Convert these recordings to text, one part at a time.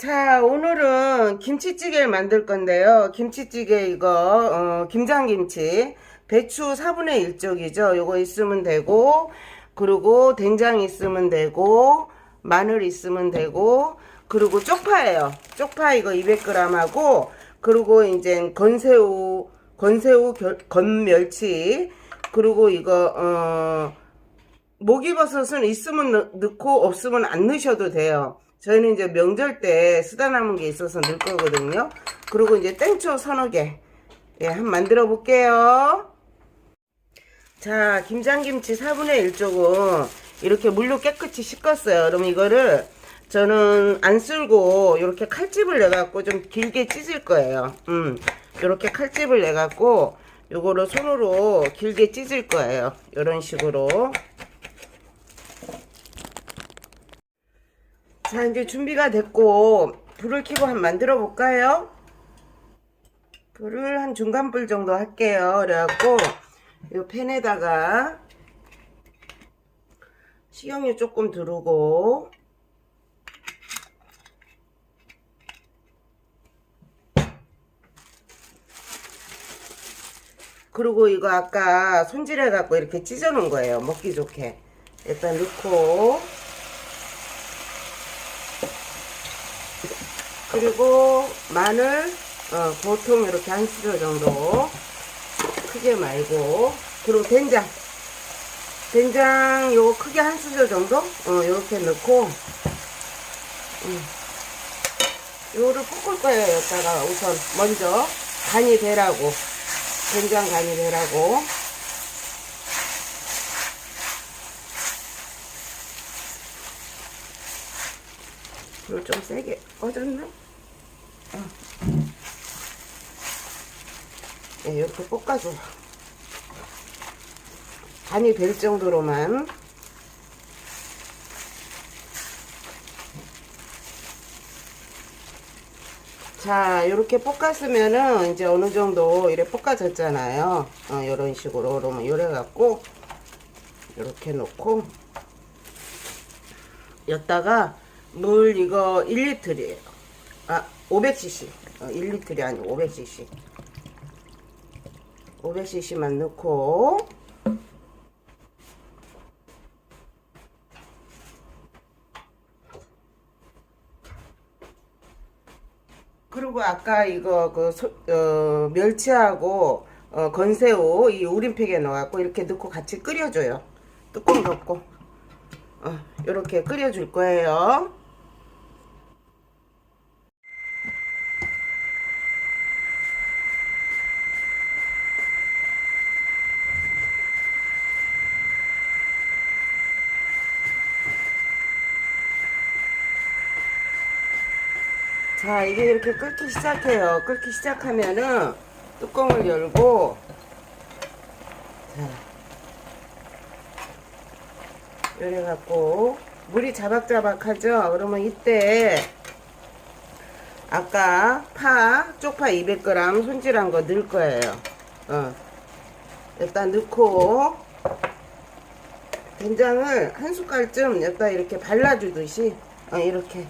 자, 오늘은 김치찌개를 만들 건데요. 김치찌개 이거, 어, 김장김치. 배추 4분의 1쪽이죠. 요거 있으면 되고, 그리고 된장 있으면 되고, 마늘 있으면 되고, 그리고 쪽파예요. 쪽파 이거 200g 하고, 그리고 이제 건새우, 건새우, 결- 건멸치, 그리고 이거, 어, 목이버섯은 있으면 넣- 넣고 없으면 안 넣으셔도 돼요. 저희는 이제 명절 때 쓰다 남은 게 있어서 넣을 거거든요. 그리고 이제 땡초 서너 개. 예, 한번 만들어 볼게요. 자, 김장김치 4분의 1쪽은 이렇게 물로 깨끗이 씻었어요. 그럼 이거를 저는 안 쓸고 이렇게 칼집을 내갖고 좀 길게 찢을 거예요. 음, 이렇게 칼집을 내갖고 요거를 손으로 길게 찢을 거예요. 이런 식으로. 자, 이제 준비가 됐고, 불을 켜고 한번 만들어 볼까요? 불을 한 중간불 정도 할게요. 그래갖고, 이 팬에다가 식용유 조금 두르고, 그리고 이거 아까 손질해갖고 이렇게 찢어 놓은 거예요. 먹기 좋게. 일단 넣고, 그리고 마늘 어, 보통 이렇게 한 수저 정도 크게 말고 그리고 된장. 된장 요거 크게 한 수저 정도? 어, 이렇게 넣고 음. 요거를 볶을 거예요 여기다가 우선. 먼저 간이 되라고. 된장 간이 되라고 불을 좀 세게 꺼졌나? 어. 네, 이렇게 볶아줘. 간이 될 정도로만. 자, 이렇게 볶았으면은 이제 어느 정도 이래 볶아졌잖아요. 어, 이런 식으로. 그러면 요래 갖고 이렇게 놓고 여기다가 물 이거 1리터이에요. 아, 500cc. 어, 1리터이 아니고 500cc. 500cc만 넣고 그리고 아까 이거 그 소, 어, 멸치하고 어, 건새우 이 우린팩에 넣어갖고 이렇게 넣고 같이 끓여줘요. 뚜껑 덮고 어, 이렇게 끓여줄 거예요. 자, 이게 이렇게 끓기 시작해요. 끓기 시작하면은 뚜껑을 열고 자, 이래 갖고 물이 자박자박하죠. 그러면 이때 아까 파 쪽파 200g 손질한 거 넣을 거예요. 어. 일단 넣고 된장을 한 숟갈쯤 여기다 이렇게 발라주듯이 어, 이렇게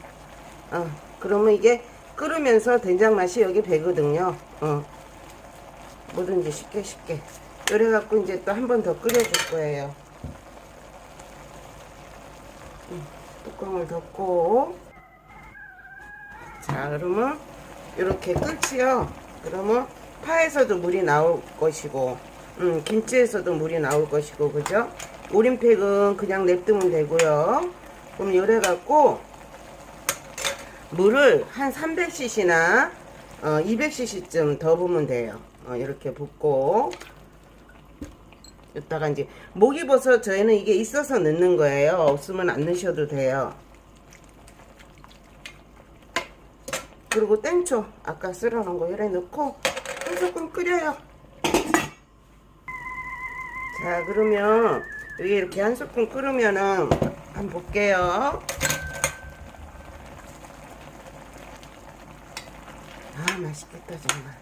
어, 그러면 이게 끓으면서 된장 맛이 여기 배거든요. 어. 뭐든지 쉽게 쉽게. 그래갖고 이제 또 한 번 더 끓여줄 거예요. 음, 뚜껑을 덮고. 자, 그러면 이렇게 끓지요. 그러면 파에서도 물이 나올 것이고, 음, 김치에서도 물이 나올 것이고, 그죠? 우린팩은 그냥 냅두면 되고요. 그럼 요래갖고 물을 한 300cc나 어, 200cc쯤 더 부으면 돼요. 어, 이렇게 붓고 이따가 이제 목이버섯 저희는 이게 있어서 넣는 거예요. 없으면 안 넣으셔도 돼요. 그리고 땡초 아까 썰어놓은 거 이래 넣고 한 소끔 끓여요. 자 그러면 여기 이렇게 한 소끔 끓으면은 한번 볼게요. 아 맛있겠다 정말.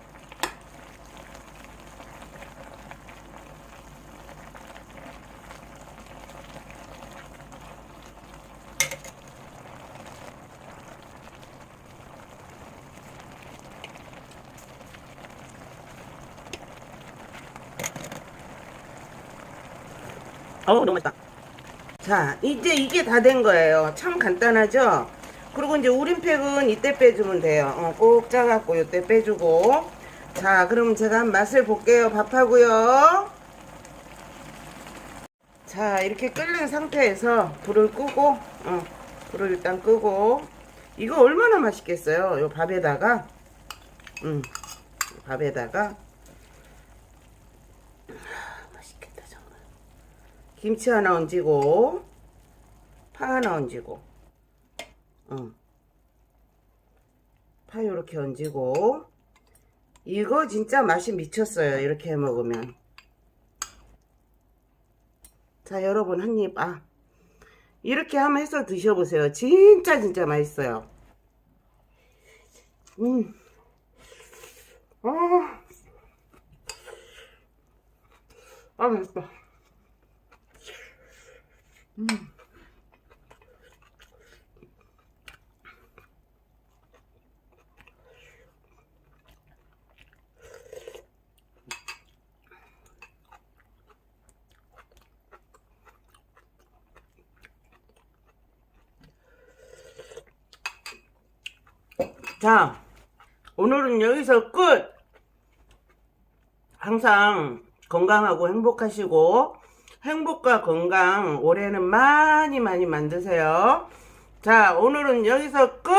어우 너무 맛있다. 자 이제 이게 다 된 거예요. 참 간단하죠? 그리고 이제 우린팩은 이때 빼주면 돼요. 어, 꼭 짜갖고 이때 빼주고. 자, 그럼 제가 한 맛을 볼게요. 밥하고요. 자, 이렇게 끓는 상태에서 불을 끄고, 어, 불을 일단 끄고. 이거 얼마나 맛있겠어요? 요 밥에다가, 음, 밥에다가. 아, 맛있겠다, 정말. 김치 하나 얹고 파 하나 얹고 응. 파 요렇게 얹고. 이거 진짜 맛이 미쳤어요 이렇게 해 먹으면. 자 여러분 한 입 아. 이렇게 한번 해서 드셔보세요. 진짜 진짜 맛있어요. 음. 아, 아 맛있다 자, 오늘은 여기서 끝! 항상 건강하고 행복하시고, 행복과 건강 올해는 많이 많이 만드세요. 자, 오늘은 여기서 끝!